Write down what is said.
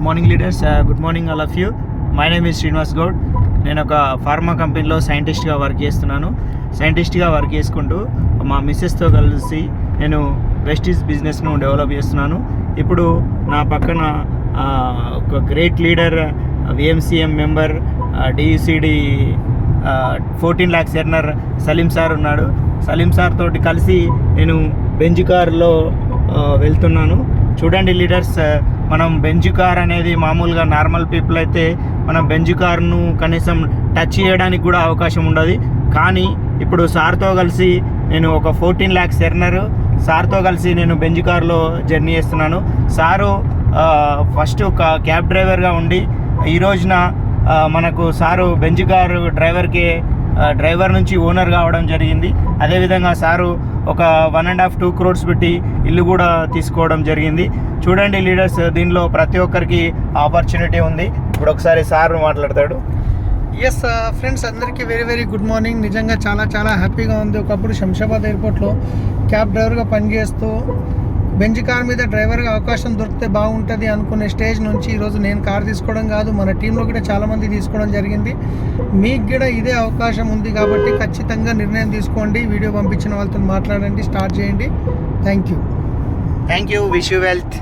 Good morning leaders good morning all of you. My name is Srinivas Goud. నేను ఒక pharma కంపెనీలో సైంటిస్ట్గా work చేస్తున్నాను. సైంటిస్ట్గా work చేసుకుంటూ మా మిస్సెస్తో కలిసి నేను వెస్టీస్ బిజినెస్ను డెవలప్ చేస్తున్నాను. ఇప్పుడు నా పక్కన ఒక great leader విఎంసీఎం member డిఈసిడి fourteen lakhs earner Saleem sir ఉన్నాడు. సలీం సార్ తోటి కలిసి నేను బెంజ్ కార్లో వెళ్తున్నాను. చూడండి లీడర్స్ మనం బెంజ్ కార్ అనేది మామూలుగా నార్మల్ పీపుల్ అయితే మనం బెంజ్ కార్ను కనీసం టచ్ చేయడానికి కూడా అవకాశం ఉండదు. కానీ ఇప్పుడు సార్తో కలిసి నేను ఒక ఫోర్టీన్ ల్యాక్స్ ఎర్నర్ సార్తో కలిసి నేను బెంజ్ కార్లో జర్నీ చేస్తున్నాను. సారు ఫస్ట్ ఒక క్యాబ్ డ్రైవర్గా ఉండి ఈ రోజున మనకు సారు బెంజ్ కారు డ్రైవర్కి డ్రైవర్ నుంచి ఓనర్ కావడం జరిగింది. అదేవిధంగా సారు ఒక one and half two crores పెట్టి ఇల్లు కూడా తీసుకోవడం జరిగింది. చూడండి లీడర్స్ దీనిలో ప్రతి ఒక్కరికి ఆపర్చునిటీ ఉంది. ఇప్పుడు ఒకసారి సార్ మాట్లాడతాడు. ఎస్ ఫ్రెండ్స్ uh, అందరికీ వెరీ వెరీ గుడ్ మార్నింగ్ నిజంగా చాలా చాలా హ్యాపీగా ఉంది. ఒకప్పుడు శంషాబాద్ ఎయిర్పోర్ట్లో క్యాబ్ డ్రైవర్గా పనిచేస్తూ బెంచ్ కార్ మీద డ్రైవర్గా అవకాశం దొరికితే బాగుంటుంది అనుకునే స్టేజ్ నుంచి ఈరోజు నేను కార్ తీసుకోవడం కాదు మన టీంలో కూడా చాలామంది తీసుకోవడం జరిగింది. మీకు కూడా ఇదే అవకాశం ఉంది కాబట్టి ఖచ్చితంగా నిర్ణయం తీసుకోండి. వీడియో పంపించిన వాళ్ళతో మాట్లాడండి స్టార్ట్ చేయండి. Thank you thank you wish you wealth.